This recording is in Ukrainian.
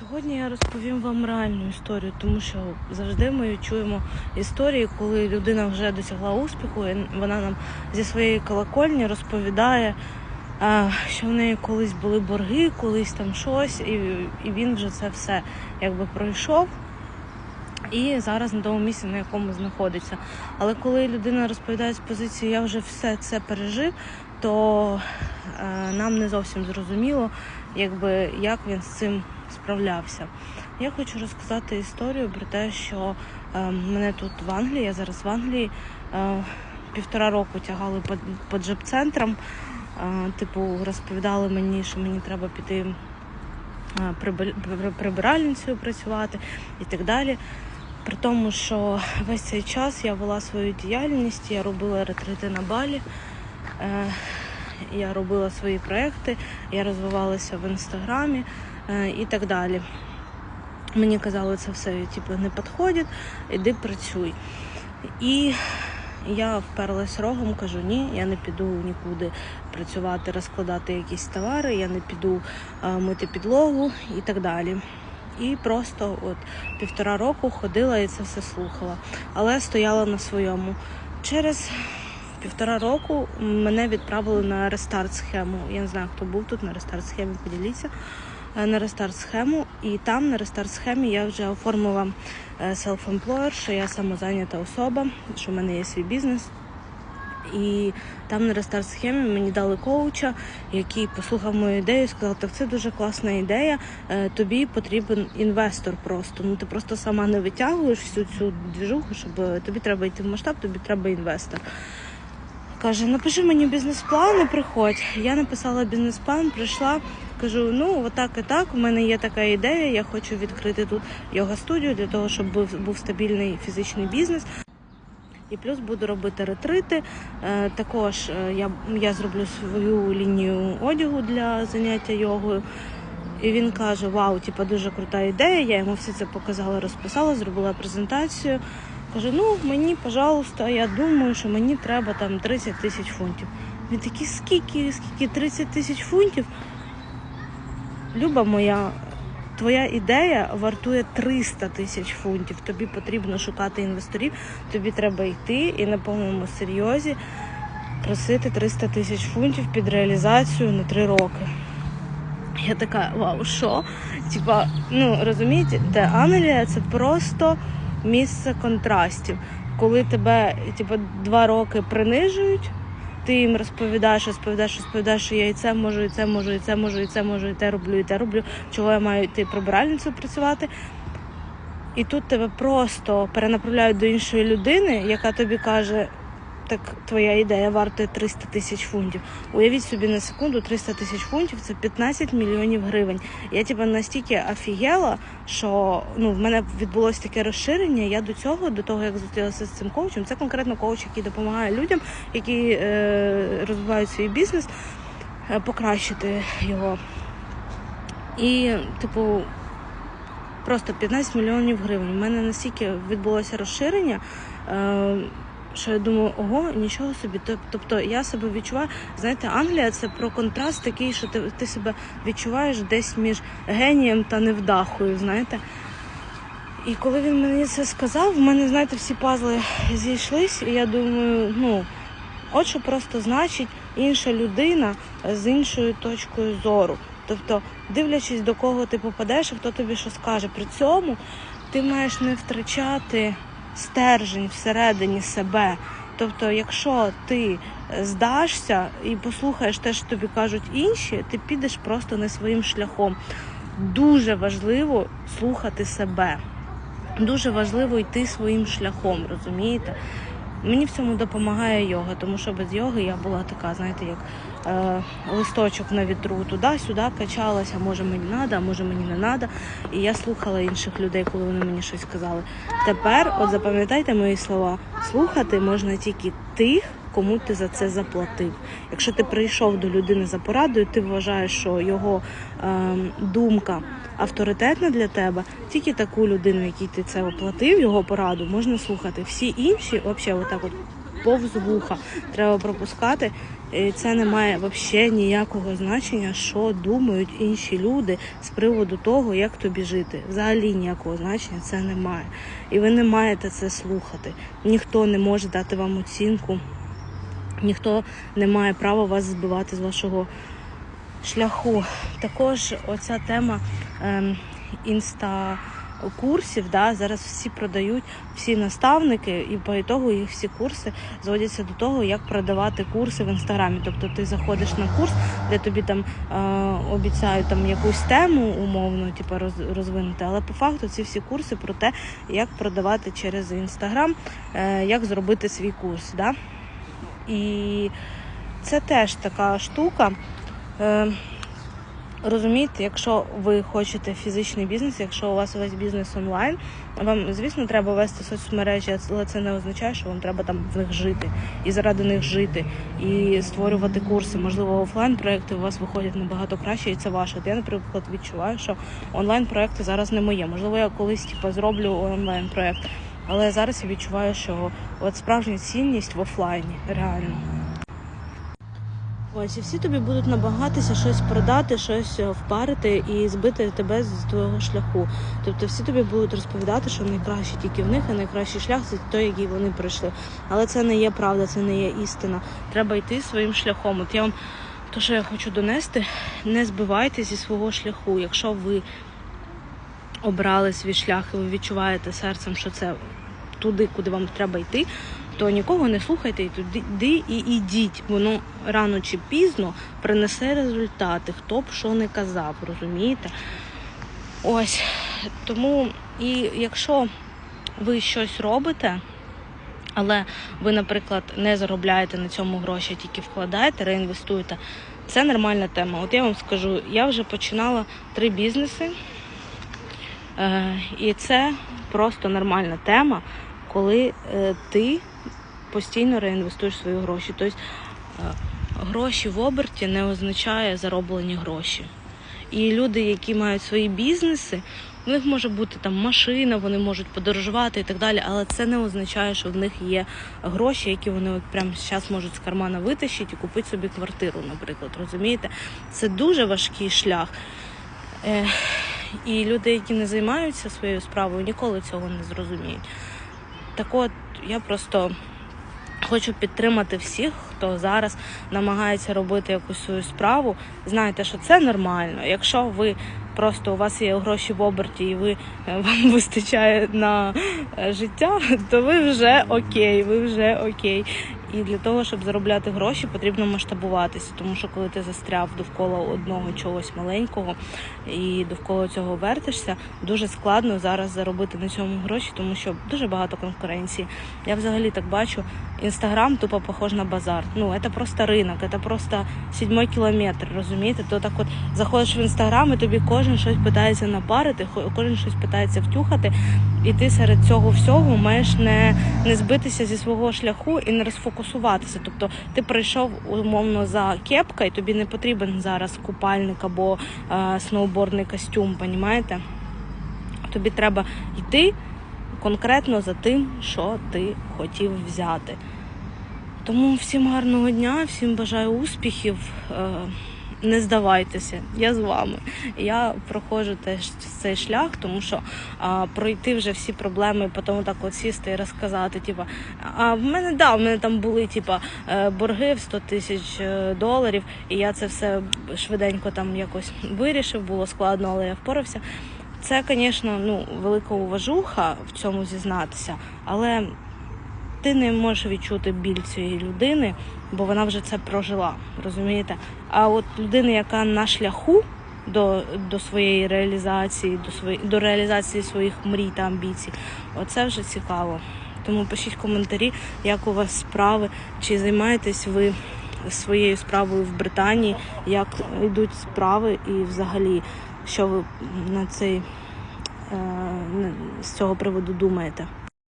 Сьогодні я розповім вам реальну історію, тому що завжди ми чуємо історії, коли людина вже досягла успіху, і вона нам зі своєї колокольні розповідає, що в неї колись були борги, колись там щось, і, він вже це все якби пройшов. І зараз на тому місці, на якому знаходиться. Але коли людина розповідає з позиції Я вже все це пережив, то е, нам не зовсім зрозуміло, якби як він з цим справлявся. Я хочу розказати історію про те, що е, мене тут в Англії, я зараз в Англії е, півтора року тягали по, джеб-центрам. Е, типу, розповідали мені, що мені треба піти е, при- прибиральницею працювати і так далі. При тому, що весь цей час я вела свою діяльність, я робила ретрити на балі, я робила свої проекти, я розвивалася в інстаграмі і так далі. Мені казали, це все типу, не підходить, іди працюй. І я вперлась рогом, кажу, ні, я не піду нікуди працювати, розкладати якісь товари, я не піду е, мити підлогу і так далі. І просто от півтора року ходила і це все слухала, але стояла на своєму. Через півтора року мене відправили на рестарт схему. Я не знаю, хто був тут на рестарт схемі, поділіться. Е, На рестарт схему, і там на рестарт схемі я вже оформила е, self-employer, що я самозайнята особа, що в мене є свій бізнес. І там на рестарт схемі мені дали коуча, який послухав мою ідею і сказав, так це дуже класна ідея. е, Тобі потрібен інвестор просто. Ну ти просто сама не витягуєш всю цю двіжуху, щоб тобі треба йти в масштаб, тобі треба інвестор. Каже, напиши мені бізнес-план і приходь. Я написала бізнес-план, прийшла. Кажу, ну отак і так. У мене є така ідея. Я хочу відкрити тут йога студію для того, щоб був, був стабільний фізичний бізнес. І плюс буду робити ретрити. Е, також е, я, я зроблю свою лінію одягу для заняття йогою. І він каже: Вау, типа дуже крута ідея. Я йому все це показала, розписала, зробила презентацію. Каже, ну мені, пожалуйста, я думаю, що мені треба там 30 тисяч фунтів. Він такий, скільки, скільки 30 тисяч фунтів? Люба моя, твоя ідея вартує 300 тисяч фунтів. Тобі потрібно шукати інвесторів, тобі треба йти і на повному серйозі просити 300 тисяч фунтів під реалізацію на 3 роки. Я така, вау, що? Типа, ну розумієте, де Англія це просто місце контрастів. Коли тебе типу, два роки принижують, ти їм розповідаєш, розповідаєш, розповідаєш, що я і це можу, і це можу, і це можу, і це можу, і те роблю, і те роблю, чого я маю йти прибиральницю працювати. І тут тебе просто перенаправляють до іншої людини, яка тобі каже, так твоя ідея вартує 300 тисяч фунтів. Уявіть собі на секунду 300 тисяч фунтів це 15 мільйонів гривень. Я типа настільки офігела, що ну в мене відбулося таке розширення. Я до цього, до того як зустрілася з цим коучем, це конкретно коуч, який допомагає людям, які е, розвивають свій бізнес, е, покращити його. І, типу, просто 15 мільйонів гривень. У мене настільки відбулося розширення. Е, що я думаю, ого, нічого собі. Тоб- Тобто я себе відчуваю. Знаєте, Англія це про контраст такий, що ти, ти себе відчуваєш десь між генієм та невдахою. Знаєте. І коли він мені це сказав, в мене, знаєте, всі пазли зійшлись, і я думаю, ну, от що просто значить інша людина з іншою точкою зору. Тобто, дивлячись, до кого ти попадеш і хто тобі що скаже. При цьому ти маєш не втрачати стержень всередині себе. Тобто, якщо ти здашся і послухаєш те, що тобі кажуть інші, ти підеш просто не своїм шляхом. Дуже важливо слухати себе. Дуже важливо йти своїм шляхом, розумієте? Мені в цьому допомагає йога, тому що без йоги я була така, знаєте, як е, листочок на вітру, туди-сюди качалася, може мені треба, а може мені не треба. І я слухала інших людей, коли вони мені щось казали. Тепер, от запам'ятайте мої слова, слухати можна тільки тих, кому ти за це заплатив. Якщо ти прийшов до людини за порадою, ти вважаєш, що його е, думка авторитетна для тебе, тільки таку людину, якій ти це оплатив, його пораду, можна слухати. Всі інші, взагалі, отак от повз вуха треба пропускати. І це не має взагалі ніякого значення, що думають інші люди з приводу того, як тобі жити. Взагалі ніякого значення це не має. І ви не маєте це слухати. Ніхто не може дати вам оцінку, ніхто не має права вас збивати з вашого шляху. Також оця тема ем, інста. Курсів, да, зараз всі продають, всі наставники, і по ітогу їх всі курси зводяться до того, як продавати курси в інстаграмі. Тобто ти заходиш на курс, де тобі там е, обіцяють там якусь тему умовно, типу, роз, розвинути, але по факту ці всі курси про те, як продавати через інстаграм, е, як зробити свій курс. Да? І це теж така штука. Е, Розумієте, якщо ви хочете фізичний бізнес, якщо у вас весь бізнес онлайн, вам, звісно, треба вести соцмережі, але це не означає, що вам треба там в них жити і заради них жити, і створювати курси. Можливо, офлайн проекти у вас виходять набагато краще, і це ваше. От я, наприклад, відчуваю, що онлайн проекти зараз не моє. Можливо, я колись типу, зроблю онлайн проект, але зараз я відчуваю, що от справжня цінність в офлайні реально. Ось і всі тобі будуть намагатися щось продати, щось е, впарити і збити тебе з твого шляху. Тобто всі тобі будуть розповідати, що найкраще тільки в них, а найкращий шлях це той, який вони пройшли. Але це не є правда, це не є істина. Треба йти своїм шляхом. От я вам то, що я хочу донести, не збивайте зі свого шляху. Якщо ви обрали свій шлях і ви відчуваєте серцем, що це туди, куди вам треба йти, то нікого не слухайте і туди і ідіть. Воно рано чи пізно принесе результати, хто б що не казав, розумієте? Ось тому, і якщо ви щось робите, але ви, наприклад, не заробляєте на цьому гроші, тільки вкладаєте, реінвестуєте, це нормальна тема. От я вам скажу, я вже починала три бізнеси, е, і це просто нормальна тема, коли е, ти постійно реінвестуєш свої гроші. Тобто е, гроші в оберті не означає зароблені гроші. І люди, які мають свої бізнеси, у них може бути там машина, вони можуть подорожувати і так далі, але це не означає, що в них є гроші, які вони от прямо зараз можуть з кармана витащити і купити собі квартиру, наприклад. Розумієте? Це дуже важкий шлях. Е, і люди, які не займаються своєю справою, ніколи цього не зрозуміють. Так от, я просто хочу підтримати всіх, хто зараз намагається робити якусь свою справу. Знайте, що це нормально. Якщо ви просто у вас є гроші в оберті і ви е, вам вистачає на е, життя, то ви вже окей, ви вже окей. І для того, щоб заробляти гроші, потрібно масштабуватися, тому що коли ти застряв довкола одного чогось маленького і довкола цього вертишся, дуже складно зараз заробити на цьому гроші, тому що дуже багато конкуренції. Я взагалі так бачу, інстаграм тупо похож на базар. Ну це просто ринок, це просто сідьмой кілометр. Розумієте? То так, от заходиш в інстаграм, і тобі кожен щось питається напарити, кожен щось питається втюхати, і ти серед цього всього маєш не, не збитися зі свого шляху і не розфокусуватися. Тобто ти прийшов умовно за кепка, і тобі не потрібен зараз купальник або е, сноубордний костюм, понімаєте? Тобі треба йти конкретно за тим, що ти хотів взяти. Тому всім гарного дня, всім бажаю успіхів. Е, Не здавайтеся, я з вами. Я проходжу теж цей шлях, тому що а, пройти вже всі проблеми, потім так от сісти і розказати. Типа, а в мене да, в мене там були типа е, борги в 100 тисяч е, доларів, і я це все швиденько там якось вирішив. Було складно, але я впорався. Це, звісно, ну велика уважуха в цьому зізнатися, але ти не можеш відчути біль цієї людини, бо вона вже це прожила. Розумієте? А от людина, яка на шляху до, до своєї реалізації, до свої, до реалізації своїх мрій та амбіцій, оце вже цікаво. Тому пишіть коментарі, як у вас справи, чи займаєтесь ви своєю справою в Британії, як йдуть справи, і взагалі, що ви на цей е, з цього приводу думаєте.